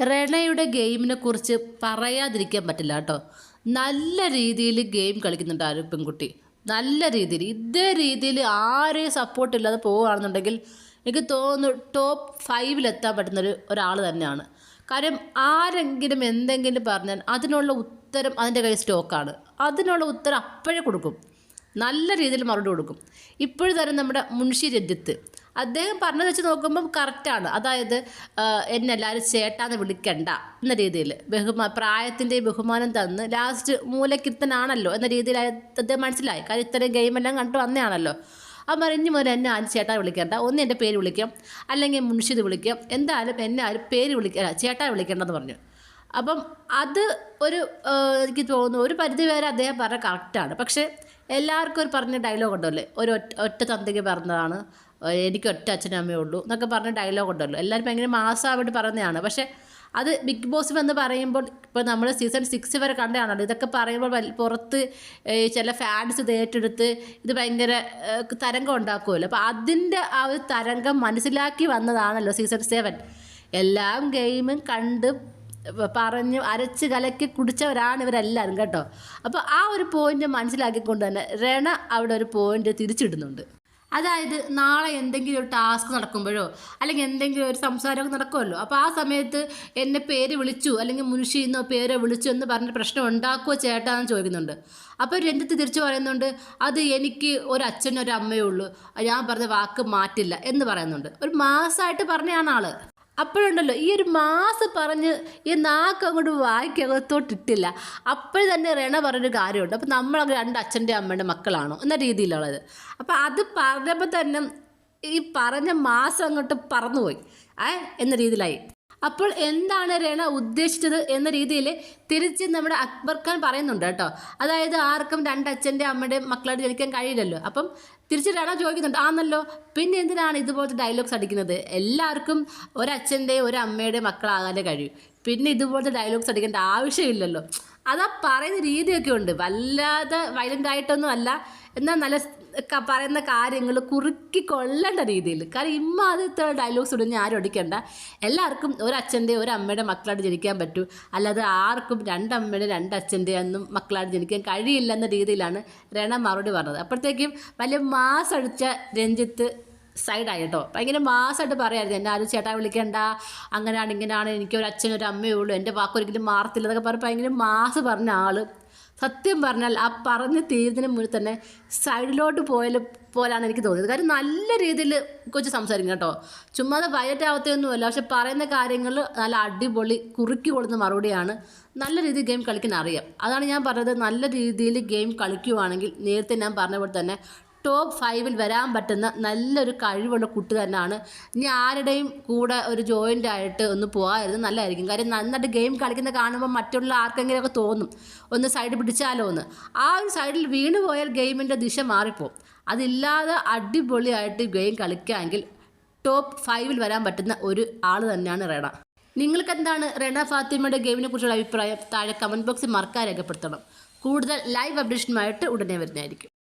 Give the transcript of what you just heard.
റെണയുടെ ഗെയിമിനെ കുറിച്ച് പറയാതിരിക്കാൻ പറ്റില്ല കേട്ടോ. നല്ല രീതിയിൽ ഗെയിം കളിക്കുന്നുണ്ട് ആ ഒരു പെൺകുട്ടി. നല്ല രീതിയിൽ. ഇതേ രീതിയിൽ ആരെയും സപ്പോർട്ട് ഇല്ലാതെ പോവുകയാണെന്നുണ്ടെങ്കിൽ എനിക്ക് തോന്നുന്നു ടോപ്പ് ഫൈവിലെത്താൻ പറ്റുന്നൊരു ഒരാൾ തന്നെയാണ്. കാര്യം ആരെങ്കിലും എന്തെങ്കിലും പറഞ്ഞാൽ അതിനുള്ള ഉത്തരം അതിന്റെ കയ്യിൽ സ്റ്റോക്കാണ് അതിനുള്ള ഉത്തരം അപ്പോഴേ കൊടുക്കും. നല്ല രീതിയിൽ മറുപടി കൊടുക്കും. ഇപ്പോഴും തന്നെ നമ്മുടെ മുൻഷി രഞ്ജിത്ത് അദ്ദേഹം പറഞ്ഞത് വെച്ച് നോക്കുമ്പം കറക്റ്റാണ് അതായത് എന്നെ എല്ലാവരും ചേട്ടാന്ന് വിളിക്കണ്ട എന്ന രീതിയിൽ. ബഹുമാ പ്രായത്തിന്റെ ബഹുമാനം തന്ന് ലാസ്റ്റ് മൂലക്കിരുത്തനാണല്ലോ എന്ന രീതിയിൽ അദ്ദേഹം മനസ്സിലായി. കാര്യം ഇത്രയും ഗെയിമെല്ലാം കണ്ടു വന്നതാണല്ലോ അപ്പം പറഞ്ഞു മുതൽ എന്നെ ആരും ചേട്ടാ വിളിക്കേണ്ട. ഒന്ന് എന്റെ പേര് വിളിക്കാം. അല്ലെങ്കിൽ മുൻഷിത് വിളിക്കാം. എന്തായാലും എന്നെ ആരും പേര് വിളിക്ക ചേട്ടാ വിളിക്കേണ്ടെന്ന് പറഞ്ഞു. അപ്പം അത് ഒരു എനിക്ക് തോന്നുന്നു ഒരു പരിധി വരെ അദ്ദേഹം പറഞ്ഞ കറക്റ്റാണ് പക്ഷേ എല്ലാവർക്കും ഒരു പറഞ്ഞ ഡയലോഗ് ഉണ്ടല്ലേ. ഒരു ഒറ്റ ഒറ്റ തന്തയ്ക്ക് പറഞ്ഞതാണ്. എനിക്ക് ഒറ്റ അച്ഛനും അമ്മയേ ഉള്ളൂ എന്നൊക്കെ പറഞ്ഞ ഡയലോഗ് ഉണ്ടല്ലോ. എല്ലാവരും ഭയങ്കര മാസമായിട്ട് പറയുന്നതാണ്. പക്ഷേ അത് ബിഗ് ബോസ് എന്ന് പറയുമ്പോൾ ഇപ്പോൾ നമ്മൾ സീസൺ സിക്സ് വരെ കണ്ടതാണല്ലോ. ഇതൊക്കെ പറയുമ്പോൾ പുറത്ത് ചില ഫാൻസ് ഏറ്റെടുത്ത് ഇത് ഭയങ്കര തരംഗം ഉണ്ടാക്കുമല്ലോ അപ്പോൾ അതിന്റെ ആ ഒരു തരംഗം മനസ്സിലാക്കി വന്നതാണല്ലോ സീസൺ സെവൻ എല്ലാം ഗെയിമും കണ്ട് പറഞ്ഞ് അരച്ച് കലക്കി കുടിച്ചവരാണ് ഇവരെല്ലാവരും കേട്ടോ. അപ്പോൾ ആ ഒരു പോയിന്റ് മനസ്സിലാക്കിക്കൊണ്ട് തന്നെ രണ അവിടെ ഒരു പോയിന്റ് തിരിച്ചിടുന്നുണ്ട്. അതായത് നാളെ എന്തെങ്കിലും ഒരു ടാസ്ക് നടക്കുമ്പോഴോ അല്ലെങ്കിൽ എന്തെങ്കിലും ഒരു സംസാരമൊക്കെ നടക്കുമല്ലോ അപ്പോൾ ആ സമയത്ത് എന്നെ പേര് വിളിച്ചു അല്ലെങ്കിൽ മുൻഷിന്നോ പേരോ വിളിച്ചു എന്ന് പറഞ്ഞ പ്രശ്നം ഉണ്ടാക്കുമോ ചേട്ടാന്ന് ചോദിക്കുന്നുണ്ട്. അപ്പോൾ രഞ്ജിത്ത് തിരിച്ചു പറയുന്നുണ്ട് അത് എനിക്ക് ഒരു അച്ഛനും ഒരു അമ്മയേ ഉള്ളൂ. ഞാൻ പറഞ്ഞ വാക്ക് മാറ്റില്ല എന്ന് പറയുന്നുണ്ട്. ഒരു മാസമായിട്ട് പറഞ്ഞതാണ് ആൾ. അപ്പോഴുണ്ടല്ലോ ഈ ഒരു മാസം പറഞ്ഞ് ഈ നാക്ക് അങ്ങോട്ട് വായിക്കകത്തോട്ടിട്ടില്ല അപ്പോൾ തന്നെ റെണ പറഞ്ഞൊരു കാര്യമുണ്ട്. അപ്പോൾ നമ്മളൊക്കെ രണ്ട് അച്ഛന്റെ അമ്മയുടെ മക്കളാണോ എന്ന രീതിയിലുള്ളത്. അപ്പോൾ അത് പറഞ്ഞപ്പോൾ തന്നെ ഈ പറഞ്ഞ മാസം അങ്ങോട്ട് പറന്നുപോയി. ഏ എന്ന രീതിയിലായി. അപ്പോൾ എന്താണ് രണ ഉദ്ദേശിച്ചത് എന്ന രീതിയിൽ തിരിച്ച് നമ്മുടെ അക്ബർ ഖാൻ പറയുന്നുണ്ട് കേട്ടോ. അതായത് ആർക്കും രണ്ട് അച്ഛന്റെ അമ്മയുടെ മക്കളായിട്ട് ജനിക്കാൻ കഴിയില്ലല്ലോ. അപ്പം തിരിച്ച് രണ ചോദിക്കുന്നുണ്ട് ആന്നല്ലോ പിന്നെ എന്തിനാണ് ഇതുപോലത്തെ ഡയലോഗ്സ് അടിക്കുന്നത്? എല്ലാവർക്കും ഒരച്ഛന്റെയും ഒരു അമ്മയുടെയും മക്കളാകാനേ കഴിയും. പിന്നെ ഇതുപോലത്തെ ഡയലോഗ്സ് അടിക്കേണ്ട ആവശ്യമില്ലല്ലോ. അതാ പറയുന്ന രീതിയൊക്കെ ഉണ്ട്. വല്ലാതെ വയലന്റ് ആയിട്ടൊന്നും അല്ല. എന്നാൽ നല്ല പറയുന്ന കാര്യങ്ങൾ കുറുക്കി കൊള്ളേണ്ട രീതിയിൽ കാരണം ഇമ്മാതിരത്തെ ഡയലോഗ്സ് ഇടുന്ന ആരും അടിക്കണ്ട എല്ലാവർക്കും ഒരച്ഛന്റെ ഒരു അമ്മയുടെ മക്കളായിട്ട് ജനിക്കാൻ പറ്റൂ. അല്ലാതെ ആർക്കും രണ്ടമ്മയുടെ രണ്ടച്ഛന്റെ ഒന്നും മക്കളായിട്ട് ജനിക്കാൻ കഴിയില്ല എന്ന രീതിയിലാണ് രണ മറുപടി പറഞ്ഞത്. അപ്പോഴത്തേക്കും വലിയ മാസ് അടിച്ച രഞ്ജിത്ത് സൈഡായി കേട്ടോ. ഭയങ്കര മാസമായിട്ട് പറയായിരുന്നു എന്നെ ആരും ചേട്ടാ വിളിക്കണ്ട. അങ്ങനെയാണ് ഇങ്ങനെയാണ് എനിക്ക് ഒരു അച്ഛനും ഒരു അമ്മയേ ഉള്ളൂ. എന്റെ വാക്കൊരിക്കലും മാറത്തില്ല എന്നൊക്കെ പറഞ്ഞ് ഭയങ്കര മാസ് പറഞ്ഞ ആൾ സത്യം പറഞ്ഞാൽ ആ പറഞ്ഞ് തീരുന്നതിന് മുന്നിൽ തന്നെ സൈഡിലോട്ട് പോയാൽ പോലാണ് എനിക്ക് തോന്നിയത്. കാര്യം നല്ല രീതിയിൽ കൊച്ചു സംസാരിക്കും കേട്ടോ. ചുമ്മാതെ വയറ്റ് ആവത്തൊന്നുമല്ല പക്ഷെ പറയുന്ന കാര്യങ്ങൾ നല്ല അടിപൊളി കുറുക്കി കൊടുക്കുന്ന മറുപടിയാണ്. നല്ല രീതിയിൽ ഗെയിം കളിക്കാൻ അറിയാം. അതാണ് ഞാൻ പറഞ്ഞത്. നല്ല രീതിയിൽ ഗെയിം കളിക്കുവാണെങ്കിൽ നേരത്തെ ഞാൻ പറഞ്ഞ പോലെ തന്നെ ടോപ്പ് ഫൈവിൽ വരാൻ പറ്റുന്ന നല്ലൊരു കഴിവുള്ള കുട്ടി തന്നെയാണ്. ഇനി ആരുടെയും കൂടെ ഒരു ജോയിന്റ് ആയിട്ട് ഒന്ന് പോകാതിരുന്നത് നല്ലതായിരിക്കും. കാര്യം നന്നായിട്ട് ഗെയിം കളിക്കുന്ന കാണുമ്പോൾ മറ്റുള്ള ആർക്കെങ്കിലുമൊക്കെ തോന്നും. ഒന്ന് സൈഡ് പിടിച്ചാലോ എന്ന്. ആ ഒരു സൈഡിൽ വീണ് പോയാൽ ഗെയിമിന്റെ ദിശ മാറിപ്പോവും. അതില്ലാതെ അടിപൊളിയായിട്ട് ഗെയിം കളിക്കുകയെങ്കിൽ ടോപ്പ് ഫൈവിൽ വരാൻ പറ്റുന്ന ഒരു ആൾ തന്നെയാണ് റേണ നിങ്ങൾക്ക് എന്താണ് ഫാത്തിമയുടെ ഗെയിമിനെ കുറിച്ചുള്ള അഭിപ്രായം? താഴെ കമന്റ് ബോക്സിൽ മറക്കാൻ രേഖപ്പെടുത്തണം. കൂടുതൽ ലൈവ് അപ്ഡേഷനുമായിട്ട് ഉടനെ വരുന്നതായിരിക്കും.